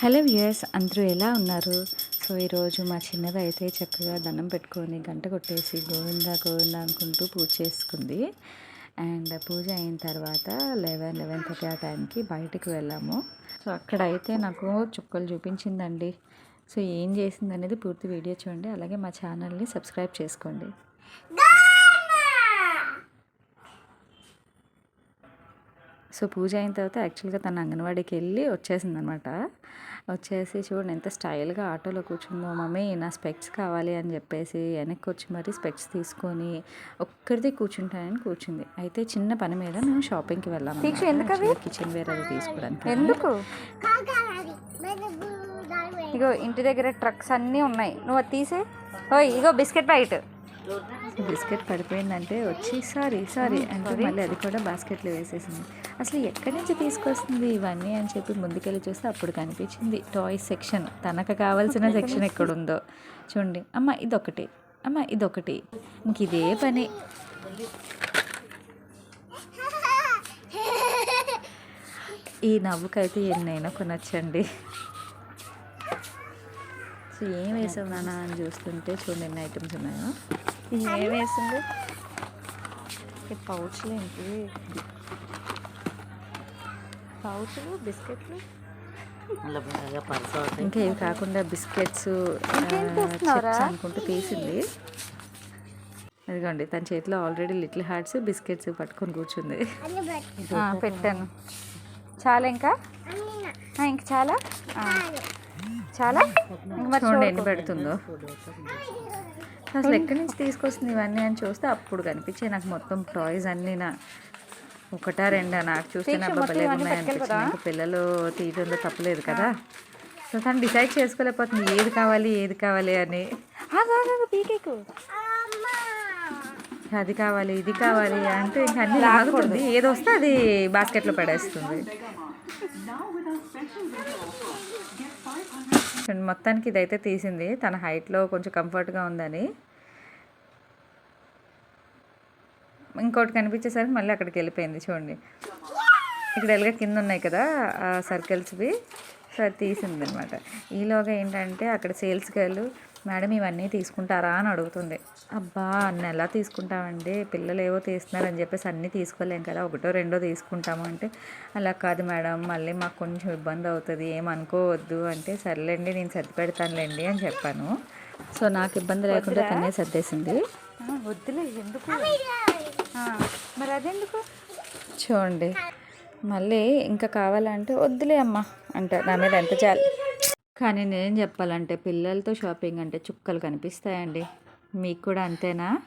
Hello viewers అందరూ ఎలా ఉన్నారు? సో ఈరోజు మా చిన్నది అయితే చక్కగా దండం పెట్టుకొని గంట కొట్టేసి గోవిందా గోవిందా అనుకుంటూ పూజ చేసుకుంది. అండ్ పూజ అయిన తర్వాత లెవెన్ లెవెన్ థర్టీ ఆ టైంకి బయటకు వెళ్ళాము. సో అక్కడ అయితే నాకు చుక్కలు చూపించిందండి. సో ఏం చేసింది అనేది పూర్తి వీడియో చూడండి. అలాగే మా ఛానల్ని సబ్స్క్రైబ్ చేసుకోండి. సో పూజ అయిన తర్వాత యాక్చువల్గా తన అంగన్వాడీకి వెళ్ళి వచ్చేసింది అనమాట వచ్చేసి చూడండి ఎంత స్టైల్గా ఆటోలో కూర్చుందో మమ్మీ నా స్పెక్స్ కావాలి అని చెప్పేసి వెనక్కి వచ్చి మరి స్పెక్స్ తీసుకొని ఒక్కరిది కూర్చుంటానని కూర్చుంది. అయితే చిన్న పని మీద మేము షాపింగ్కి వెళ్ళాము? కిచెన్ వేర్ అది తీసుకోవడానికి. ఎందుకు? ఇగో ఇంటి దగ్గర ట్రక్స్ అన్నీ ఉన్నాయి. నువ్వు అది తీసే? ఓయ్ ఇగో బిస్కెట్ ప్యాకెట్ బిస్కెట్ పడిపోయిందంటే వచ్చి సారీ సారీ అంటే మళ్ళీ అది కూడా బాస్కెట్లో వేసేసింది. అసలు ఎక్కడి నుంచి తీసుకొస్తుంది ఇవన్నీ అని చెప్పి ముందుకెళ్ళి చూస్తే అప్పుడు కనిపించింది టాయ్స్ సెక్షన్. తనకు కావాల్సిన సెక్షన్ ఎక్కడుందో. చూడండి. అమ్మ ఇదొకటి అమ్మ ఇదొకటి ఇంక ఇదే పని. ఈ నవ్వుకైతే ఎన్నైనా కొనొచ్చండి. సో ఏం వేసావు నాన్న అని చూస్తుంటే చూడండి ఎన్ని ఐటమ్స్ ఉన్నాయో. ఏం వేసింది? ఈ పౌచ్లు ఏంటి? పౌచ్లు బిస్కెట్లు? ఇంకా ఇవి కాకుండా బిస్కెట్స్ అనుకుంటూ తీసింది అదిగోండి తన చేతిలో ఆల్రెడీ లిటిల్ హార్ట్స్ బిస్కెట్స్ పట్టుకొని కూర్చుంది. ఆ, పెట్టాను. చాలా ఇంకా? ఆ, ఇంక చాలా? ఆ. చాలా చూడండి చూడు. ఎన్ని పెడుతుందో. అసలు ఎక్కడి నుంచి తీసుకొస్తుంది ఇవన్నీ అని చూస్తే అప్పుడు కనిపించాయి. నాకు మొత్తం టాయ్స్ అన్నీ నా ఒకటా రెండా నాకు చూస్తే నా ఉన్నాయి ఇంకా పిల్లలు తీయడంలో తప్పలేదు కదా. సో తను డిసైడ్ చేసుకోలేకపోతుంది ఏది కావాలి ఏది కావాలి అని. అది కావాలి ఇది కావాలి అంటే ఇంకా అన్ని లాగుతుంది. ఏది వస్తే అది బాస్కెట్లో పడేస్తుంది. చూడండి, మొత్తానికి ఇదైతే తీసింది. తన హైట్లో కొంచెం కంఫర్ట్గా ఉందని. ఇంకోటి కనిపించేసరికి మళ్ళీ అక్కడికి వెళ్ళిపోయింది చూడండి. ఇక్కడ ఎలాగ కింద ఉన్నాయి కదా సర్కిల్స్వి సో అది తీసింది అనమాట ఈలోగా ఏంటంటే అక్కడ సేల్స్ గర్ల్ మేడం ఇవన్నీ తీసుకుంటారా? అని అడుగుతుంది. అబ్బా అన్ని ఎలా తీసుకుంటామండి? పిల్లలు ఏవో తీస్తున్నారు అని చెప్పేసి అన్నీ తీసుకోలేం కదా ఒకటో రెండో తీసుకుంటాము అంటే అలా కాదు మేడం మళ్ళీ మాకు కొంచెం ఇబ్బంది అవుతుంది ఏమనుకోవద్దు అంటే సర్లేండి నేను సర్ది పెడతానులేండి అని చెప్పాను. సో నాకు ఇబ్బంది లేకుండా తనే సర్దేసింది. వద్దులే ఎందుకు? మరి అదెందుకు? చూడండి. మళ్ళీ ఇంకా కావాలంటే వద్దులే అమ్మ అంటే. నా మీద ఎంత చాలు కానీ నేను చెప్పాలంటే పిల్లలతో షాపింగ్ అంటే చుక్కలు కనిపిస్తాయండి. మీకు కూడా అంతేనా?